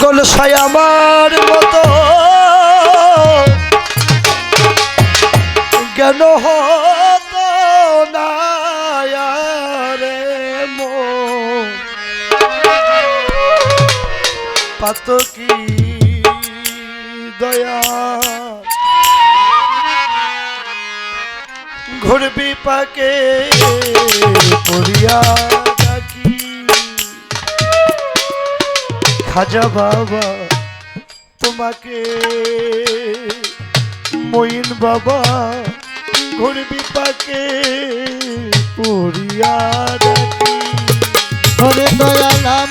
পাগল সাই মতো। কেন হতো না পাত কি দয়া। ঘুরবি পাকে পড়িয়া। খাজা বাবা তোমাকে। মইন বাবা ঘুরবি পাকে পুরিয়া রাখি দয়ালাম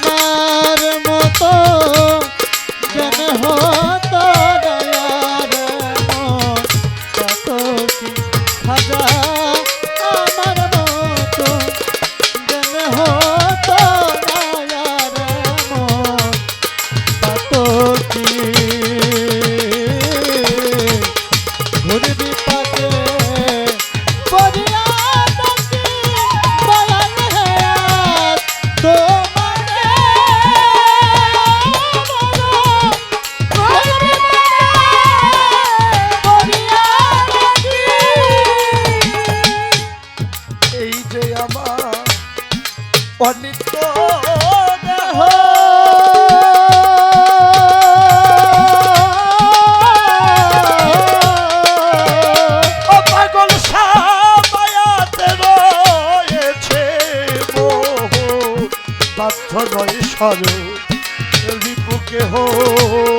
সর বুকে হোক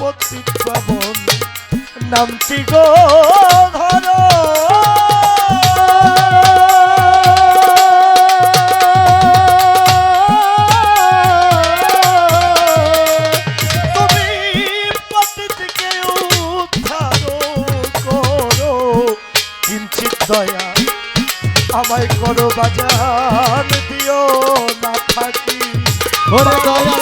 পতিত পাবন নামটি গো ধর। দয়া আমায় করো বাজার দিও না থাকি ওরে দয়া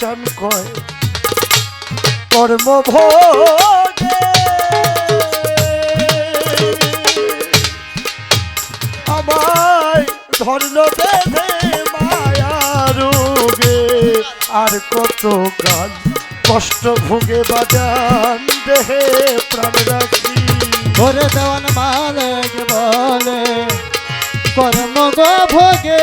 চান কয় কর্মভোগে আমায় ধর্ম বেঁধে মায়ারোগে। আর কত গান, কষ্ট ভোগে বাজান দেহে প্রাণ রাখি। ধরে দেওয়ান মালে বলে কর্ম ভোগে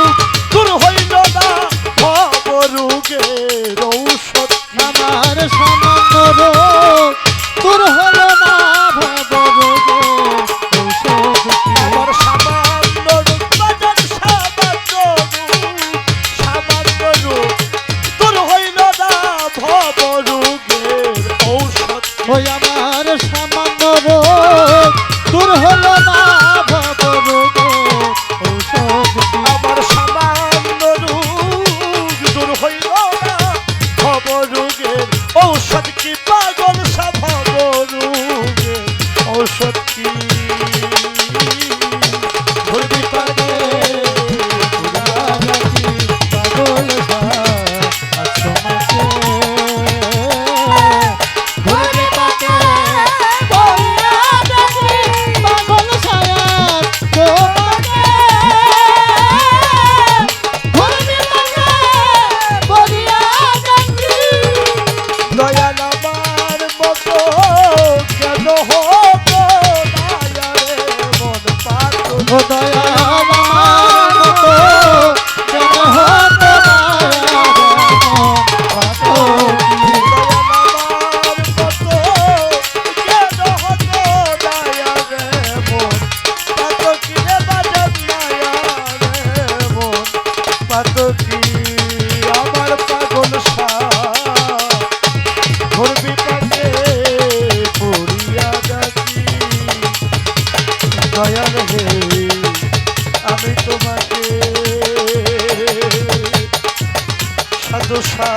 দোষা।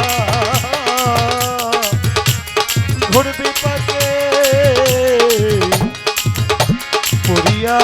ঘুরবি পাকে। পড়িয়া